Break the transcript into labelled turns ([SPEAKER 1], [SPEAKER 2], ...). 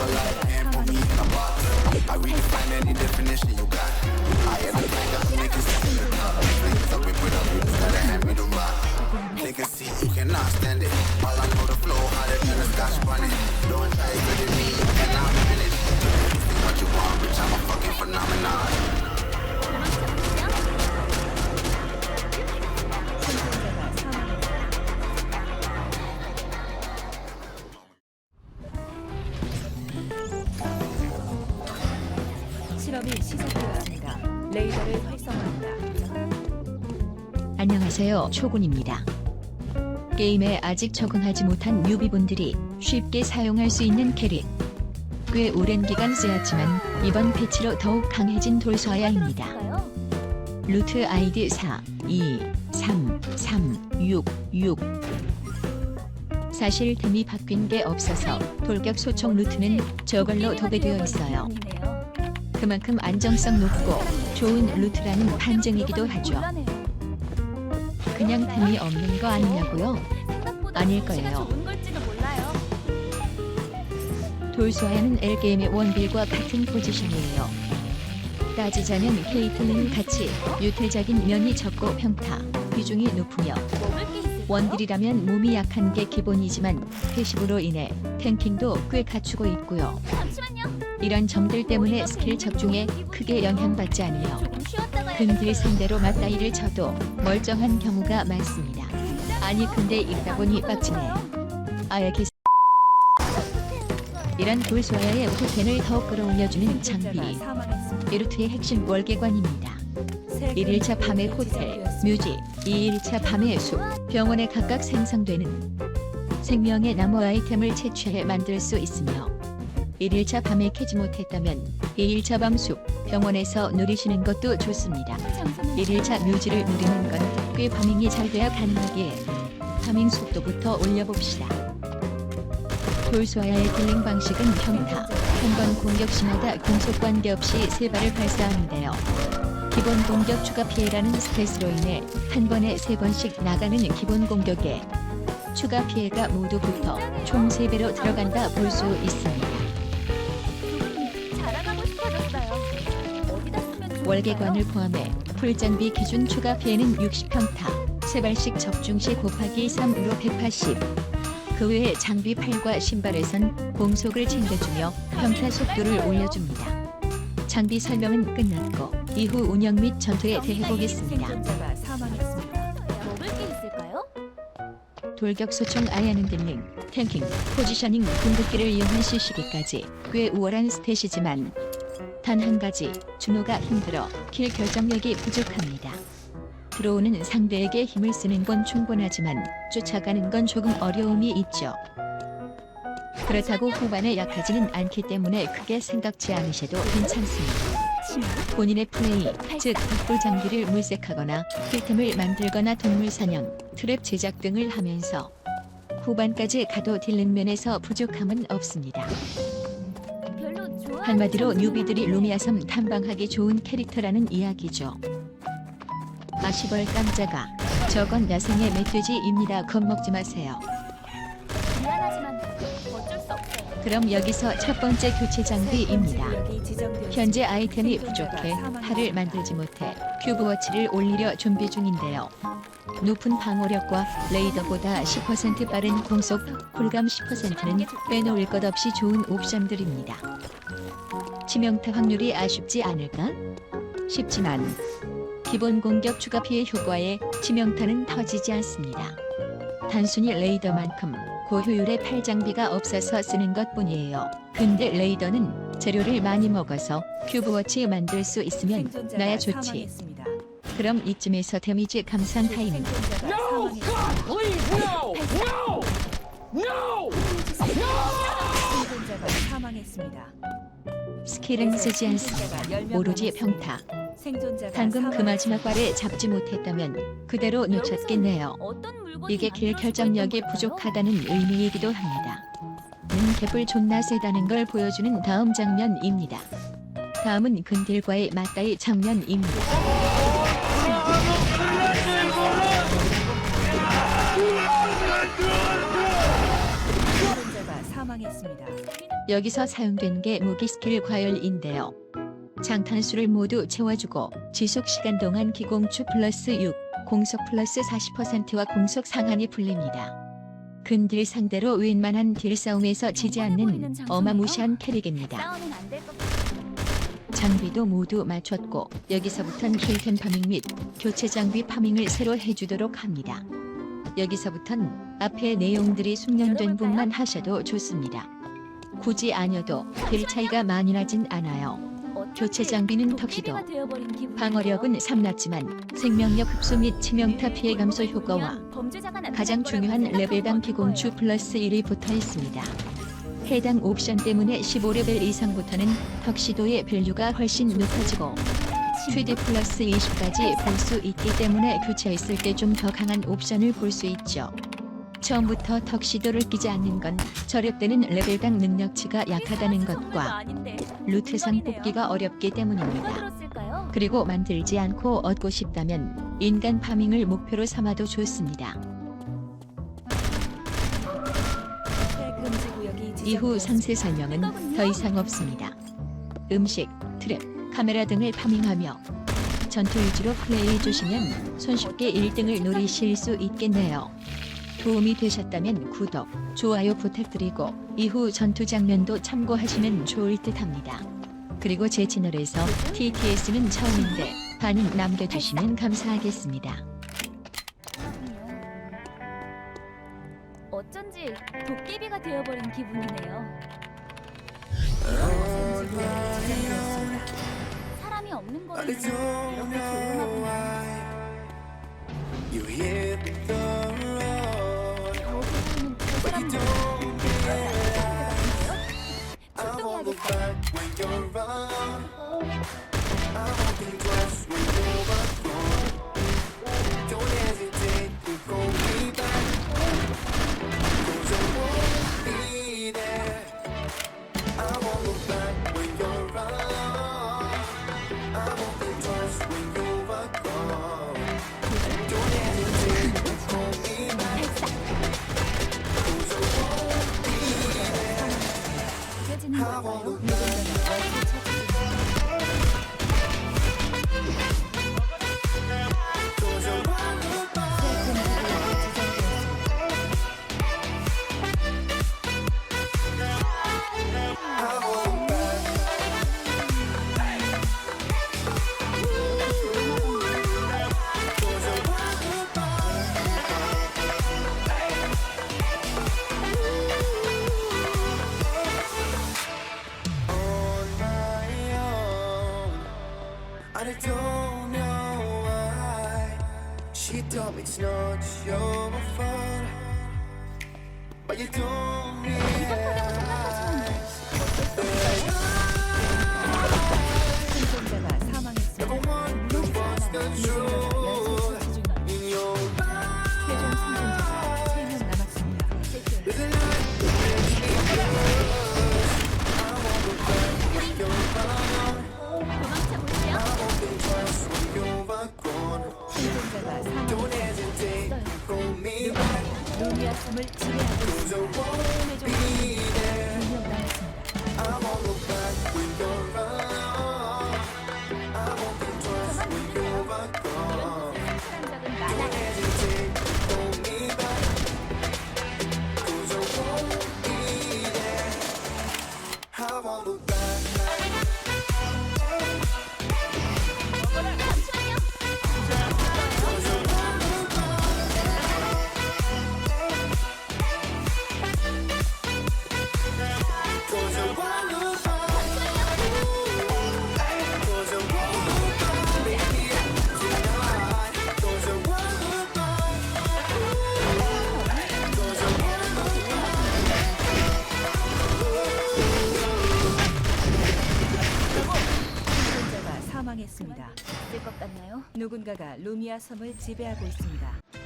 [SPEAKER 1] and put me in a box. I redefine any definition you got. I am the kind that make the up and put up, gotta hand me the rock. Take a seat, you cannot stand it.
[SPEAKER 2] 안녕하세요. 초군입니다. 게임에 아직 적응하지 못한 뉴비분들이 쉽게 사용할 수 있는 캐릭. 꽤 오랜 기간 쓰였지만 이번 패치로 더욱 강해진 돌서야입니다. 루트 아이디 4, 2, 3, 3, 6, 6. 사실 템이 바뀐 게 없어서 돌격 소총 루트는 저걸로 도배되어 있어요. 그만큼 안정성 높고 좋은 루트라는 판정이기도 하죠. 그냥 템이 없는 거 아니냐고요? 아닐 거예요. 돌소아야는 L게임의 원빌과 같은 포지션이에요. 따지자면 케이틀린 같이 유태적인 면이 적고 평타, 비중이 높으며 원딜이라면 몸이 약한 게 기본이지만 패시브로 인해 탱킹도 꽤 갖추고 있고요. 이런 점들 때문에 스킬 적중에 크게 영향받지 않으며 근딜 상대로 맞다이를 쳐도 멀쩡한 경우가 많습니다. 아니 근데 읽다 보니 빡치네. 아예 기 이런 돌소야의 후펜을 더욱 끌어올려주는 장비. 이루트의 핵심 월계관입니다. 1일차 밤의 호텔, 뮤지, 2일차 밤의 숲, 병원에 각각 생성되는 생명의 나무 아이템을 채취해 만들 수 있으며 1일차 밤에 캐지 못했다면 2일차 밤숲, 병원에서 누리시는 것도 좋습니다. 1일차 뮤지를 누리는 건 꽤 파밍이 잘 돼야 가능하기에 파밍 속도부터 올려봅시다. 돌수아야의 딜링 방식은 평타, 한 번 공격 시마다 공속 관계없이 세 발을 발사하는데요. 기본 공격 추가 피해라는 스탯으로 인해 한 번에 세 번씩 나가는 기본 공격에 추가 피해가 모두 붙어 총 3배로 들어간다 볼 수 있습니다. 월계관을 포함해 풀장비 기준 추가 피해는 60평타, 3발씩 적중 시 곱하기 3으로 180. 그 외에 장비 팔과 신발에선 공속을 챙겨주며 평타 속도를 올려줍니다. 장비 설명은 끝났고 이후 운영 및 전투에 대해 보겠습니다. 돌격 소총 아야는 딜링, 탱킹, 포지셔닝 궁극기를 이용한 시시기까지 꽤 우월한 스탯이지만 단 한 가지 준호가 힘들어 킬 결정력이 부족합니다. 들어오는 상대에게 힘을 쓰는 건 충분하지만 쫓아가는 건 조금 어려움이 있죠. 그렇다고 후반에 약하지는 않기 때문에 크게 생각지 않으셔도 괜찮습니다. 본인의 플레이, 즉 덕불 장비를 물색하거나 필템을 만들거나 동물 사냥, 트랩 제작 등을 하면서 후반까지 가도 딜른 면에서 부족함은 없습니다. 한마디로 뉴비들이 루미아 섬 탐방하기 좋은 캐릭터라는 이야기죠. 아시벌 깜짝아. 저건 야생의 멧돼지입니다. 겁먹지 마세요.
[SPEAKER 3] 미안하지만 어쩔 수 없어요.
[SPEAKER 2] 그럼 여기서 첫 번째 교체 장비입니다. 현재 아이템이 부족해. 팔을 만들지 못해 큐브워치를 올리려 준비 중인데요. 높은 방어력과 레이더보다 10% 빠른 공속, 쿨감 10%는 빼놓을 것 없이 좋은 옵션들입니다. 치명타 확률이 아쉽지 않을까? 쉽지만 기본 공격 추가 피해 효과에 치명타는 터지지 않습니다. 단순히 레이더만큼 고효율의 팔 장비가 없어서 쓰는 것뿐이에요. 근데 레이더는 재료를 많이 먹어서 큐브워치 만들 수 있으면 나야 좋지.
[SPEAKER 4] 사망했습니다.
[SPEAKER 2] 그럼 이쯤에서 데미지 감상 타임.
[SPEAKER 5] No! God, please, no! No! No!
[SPEAKER 4] 생존자가 사망했습니다.
[SPEAKER 2] 스킬은 쓰지 않습니다.
[SPEAKER 4] 생존자가 10명
[SPEAKER 2] 오로지. 평타.
[SPEAKER 4] 생존자가
[SPEAKER 2] 방금 그 마지막
[SPEAKER 4] 사망했습니다.
[SPEAKER 2] 발에 잡지 못했다면 그대로 놓쳤겠네요.
[SPEAKER 3] 어떤 물건이
[SPEAKER 2] 이게 길 결정력이? 부족하다는 의미이기도 합니다. 는 갭을 존나 세다는 걸 보여주는 다음 장면입니다. 다음은 근딜과의 맞다이 장면입니다.
[SPEAKER 4] 사망했습니다.
[SPEAKER 2] 여기서 사용된 게 무기 스킬 과열인데요. 장탄수를 모두 채워주고 지속 시간 동안 기공추 플러스 6, 공속 플러스 40%와 공속 상한이 풀립니다. 근딜 상대로 웬만한 딜 싸움에서 지지 않는 어마무시한 캐릭입니다. 장비도 모두 맞췄고 여기서부턴 힐템 파밍 및 교체 장비 파밍을 새로 해주도록 합니다. 여기서부턴 앞의 내용들이 숙련된 분만 하셔도 좋습니다. 굳이 아니어도 딜 차이가 많이 나진 않아요. 교체 장비는 턱시도 방어력은 3낮지만 생명력 흡수 및 치명타 피해 감소 효과와 가장 중요한 레벨당 기공추 플러스 1이 붙어 있습니다. 해당 옵션 때문에 15레벨 이상부터는 턱시도의 밸류가 훨씬 높아지고 최대 플러스 20까지 볼 수 있기 때문에 교체했을 때 좀 더 강한 옵션을 볼 수 있죠. 처음부터 턱시도를 끼지 않는 건 저력되는 레벨당 능력치가 약하다는 것과 루트상 뽑기가 어렵기 때문입니다. 그리고 만들지 않고 얻고 싶다면 인간 파밍을 목표로 삼아도 좋습니다. 이후. 상세 설명은 더 이상 없습니다. 음식, 트랩, 카메라 등을 파밍하며 전투 위주로 플레이해 주시면 손쉽게 1등을 노리실 수 있겠네요. 도움이 되셨다면 구독, 좋아요 부탁드리고 이후 전투 장면도 참고하시면 좋을 듯합니다. 그리고 제 채널에서 TTS는 처음인데 반응 남겨주시면 감사하겠습니다.
[SPEAKER 3] 어쩐지 도깨비가 되어버린 기분이네요. 사람이 없는
[SPEAKER 1] I
[SPEAKER 3] 거리는
[SPEAKER 1] don't
[SPEAKER 3] 이렇게
[SPEAKER 1] know
[SPEAKER 3] 조용하군요.
[SPEAKER 1] why you hit the road.
[SPEAKER 3] 겨우 보이는 그 사람들
[SPEAKER 1] I won't look
[SPEAKER 3] 출동해야겠다.
[SPEAKER 1] back when you're around. I won't think twice when you're gone. but I don't know why. She told me it's not your fault, but you don't realize. No one the truth.
[SPEAKER 4] 루미아 섬을 지배하고 있습니다.
[SPEAKER 3] 있을 것 같나요?
[SPEAKER 4] 누군가가 루미아 섬을 지배하고 있습니다.